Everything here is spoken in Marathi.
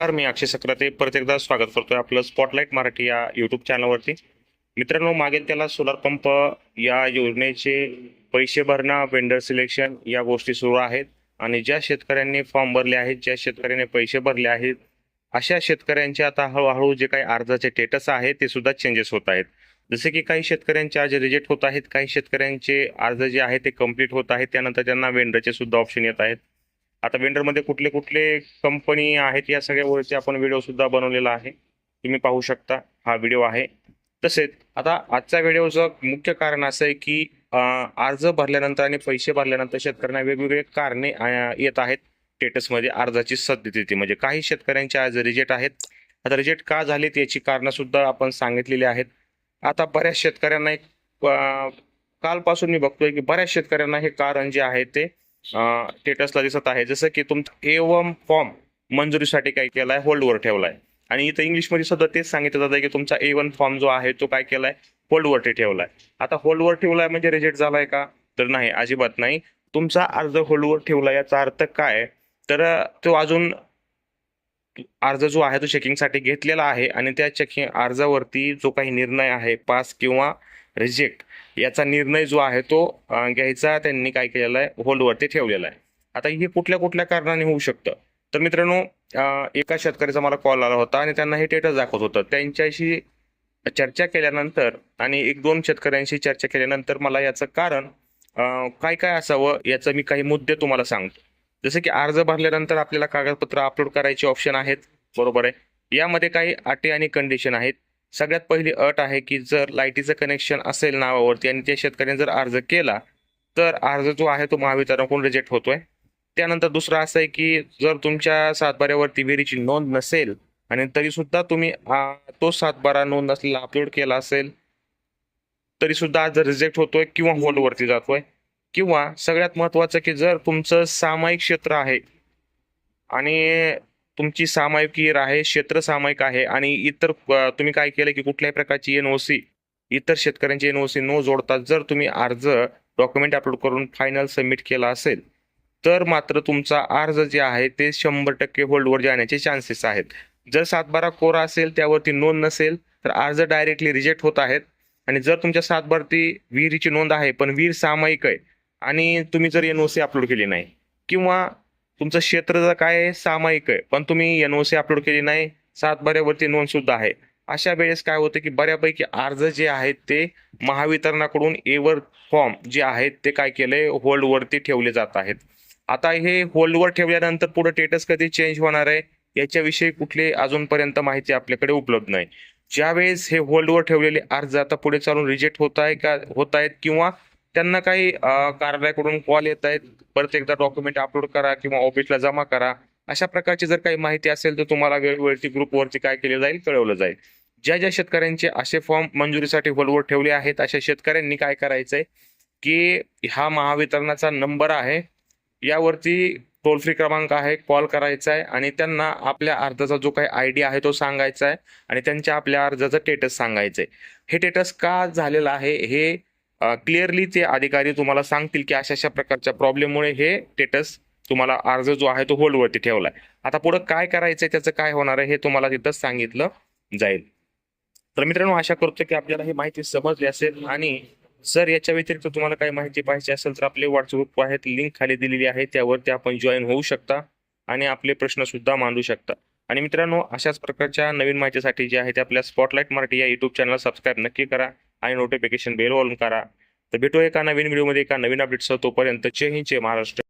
नमस्कार मी अक्षय सक्राते. परत एकदा स्वागत करतोय आपलं स्पॉटलाईट मराठी या युट्यूब चॅनलवरती मित्रांनो मागेल त्याला सोलार पंप या योजनेचे पैसे भरणं वेंडर सिलेक्शन या गोष्टी सुरू आहेत. आणि ज्या शेतकऱ्यांनी फॉर्म भरले आहेत ज्या शेतकऱ्यांनी पैसे भरले आहेत अशा शेतकऱ्यांचे आता हळूहळू जे काही अर्जाचे स्टेटस आहे ते सुद्धा चेंजेस होत आहेत. जसे की काही शेतकऱ्यांचे आज रिजेक्ट होत आहेत काही शेतकऱ्यांचे अर्ज जे आहेत ते कंप्लीट होत आहेत. त्यानंतर त्यांना वेंडरचे सुद्धा ऑप्शन येत आहेत. आता वेंडरमध्ये कुठले कुठले कंपनी आहेत या सगळ्या गोष्टी आपण व्हिडिओ सुद्धा बनवलेला आहे. तुम्ही पाहू शकता हा व्हिडिओ आहे. तसेच आता आजच्या व्हिडिओचं मुख्य कारण असं आहे की अर्ज भरल्यानंतर आणि पैसे भरल्यानंतर शेतकऱ्यांना वेगवेगळे कारणे येत आहेत. स्टेटसमध्ये अर्जाची सद्यस्थिती म्हणजे काही शेतकऱ्यांचे आज रिजेक्ट आहेत. आता रिजेक्ट का झालेत याची कारणं सुद्धा आपण सांगितलेली आहेत. आता बऱ्याच शेतकऱ्यांना एक कालपासून मी बघतोय की बऱ्याच शेतकऱ्यांना हे कारण जे आहे ते स्टेटसला दिसत आहे. जसं की तुमचा ए वन फॉर्म मंजुरीसाठी काय केलाय? होल्डवर ठेवलाय. आणि इथं इंग्लिशमध्ये सुद्धा तेच सांगितलं जातं की तुमचा ए वन फॉर्म जो आहे तो काय केलाय? होल्डवरती ठेवलाय. आता होल्डवर ठेवलाय म्हणजे रिजेक्ट झालाय का? तर नाही अजिबात नाही. तुमचा अर्ज होल्डवर ठेवला याचा अर्थ काय? तर तो अजून अर्ज जो आहे तो चेकिंगसाठी घेतलेला आहे. आणि त्या चेकिंग अर्जावरती जो काही निर्णय आहे पास किंवा रिजेक्ट याचा निर्णय जो आहे तो घ्यायचा त्यांनी काय केलेला आहे होल्डवरती ठेवलेला आहे. आता हे कुठल्या कुठल्या कारणाने होऊ शकतं? तर मित्रांनो एका शेतकऱ्याचा मला कॉल आला होता आणि त्यांना हे टेटस दाखवत होतं. त्यांच्याशी चर्चा केल्यानंतर आणि एक दोन शेतकऱ्यांशी चर्चा केल्यानंतर मला याचं कारण काय काय असावं याचं मी काही मुद्दे तुम्हाला सांगतो. जसं की अर्ज भरल्यानंतर आपल्याला कागदपत्र अपलोड करायचे ऑप्शन आहेत बरोबर आहे. यामध्ये काही अटी आणि कंडिशन आहेत. सगळ्यात पहिली अट आहे की जर लाईटीचं कनेक्शन असेल नावावरती आणि त्या शेतकऱ्याने जर अर्ज केला तर अर्ज जो आहे तो महावितरणकडून रिजेक्ट होतोय. त्यानंतर दुसरं असं आहे की जर तुमच्या सातबाऱ्यावरती विहिरीची नोंद नसेल आणि तरी सुद्धा तुम्ही तो सातबारा नोंद असलेला अपलोड केला असेल तरी सुद्धा अर्ज रिजेक्ट होतोय किंवा होल्डवरती जातोय. किंवा सगळ्यात महत्वाचं की जर तुमचं सामायिक क्षेत्र आहे आणि तुमची सामायिक आहे क्षेत्र सामायिक आहे आणि इतर तुम्ही काय केलं की कुठल्याही प्रकारची एन ओ सी इतर शेतकऱ्यांची एन ओ सी न जोडता जर तुम्ही अर्ज डॉक्युमेंट अपलोड करून फायनल सबमिट केला असेल तर मात्र तुमचा अर्ज जे आहे ते शंभर टक्के होल्डवर जाण्याचे चान्सेस आहेत. जर सातबारा कोरा असेल त्यावरती नोंद नसेल तर अर्ज डायरेक्टली रिजेक्ट होत आहेत. आणि जर तुमच्या सातबारती विहिरीची नोंद आहे पण विहीर सामायिक आहे आणि तुम्ही जर एन ओ सी अपलोड केली नाही किंवा तुमचं क्षेत्र जर काय आहे, सामायिक आहे. पण तुम्ही एनओसी अपलोड केली नाही सातबाऱ्यावरती नोंद सुद्धा आहे. अशा वेळेस काय होतं की बऱ्यापैकी अर्ज जे आहेत ते महावितरणाकडून एवर फॉर्म जे आहेत ते काय केलंय होल्डवरती ठेवले जात आहेत. आता हे होल्डवर ठेवल्यानंतर पुढे स्टेटस कधी चेंज होणार आहे? याच्याविषयी कुठली अजूनपर्यंत माहिती आपल्याकडे उपलब्ध नाही. ज्यावेळेस हे होल्डवर ठेवलेले अर्ज आता पुढे चालून रिजेक्ट होत आहे का? होत आहेत किंवा त्यांना काही कार्यालयाकडून कॉल येत आहेत. परत एकदा डॉक्युमेंट अपलोड करा किंवा ऑफिसला जमा करा. अशा प्रकारची जर काही माहिती असेल तर तुम्हाला वेळोवेळी ग्रुपवरती काय केलं जाईल कळवलं जाईल. ज्या ज्या शेतकऱ्यांचे असे फॉर्म मंजुरीसाठी होल्डवर ठेवले आहेत अशा शेतकऱ्यांनी काय करायचंय की हा महावितरणाचा नंबर आहे. यावरती टोल फ्री क्रमांक आहे कॉल करायचा आहे आणि त्यांना आपल्या अर्जाचा जो काही आय डी आहे तो सांगायचा आहे आणि त्यांच्या आपल्या अर्जाचं स्टेटस सांगायचं आहे हे स्टेटस का झालेलं आहे हे क्लिअरली ते अधिकारी तुम्हाला सांगतील की अशा अशा प्रकारच्या प्रॉब्लेममुळे हे स्टेटस तुम्हाला अर्ज जो आहे तो होल्डवरती ठेवलाय. आता पुढे काय करायचंय त्याचं काय होणार आहे हे तुम्हाला तिथंच सांगितलं जाईल. तर मित्रांनो आशा करतो की आपल्याला ही माहिती समजली असेल आणि सर याच्या व्यतिरिक्त तुम्हाला काही माहिती पाहिजे असेल तर आपले व्हॉट्सअप ग्रुप आहेत लिंक खाली दिलेली आहे त्यावरती आपण जॉईन होऊ शकता आणि आपले प्रश्न सुद्धा मांडू शकता. आणि मित्रांनो अशाच प्रकारच्या नवीन माहितीसाठी जे आहे ते आपल्या स्पॉटलाईट मराठी या यूट्यूब चॅनल सबस्क्राईब नक्की करा आणि नोटिफिकेशन बेल ऑन करा. तर भेटू एका नवीन व्हिडिओमध्ये एका नवीन अपडेटसह तोपर्यंत. जय हिंद जय महाराष्ट्र.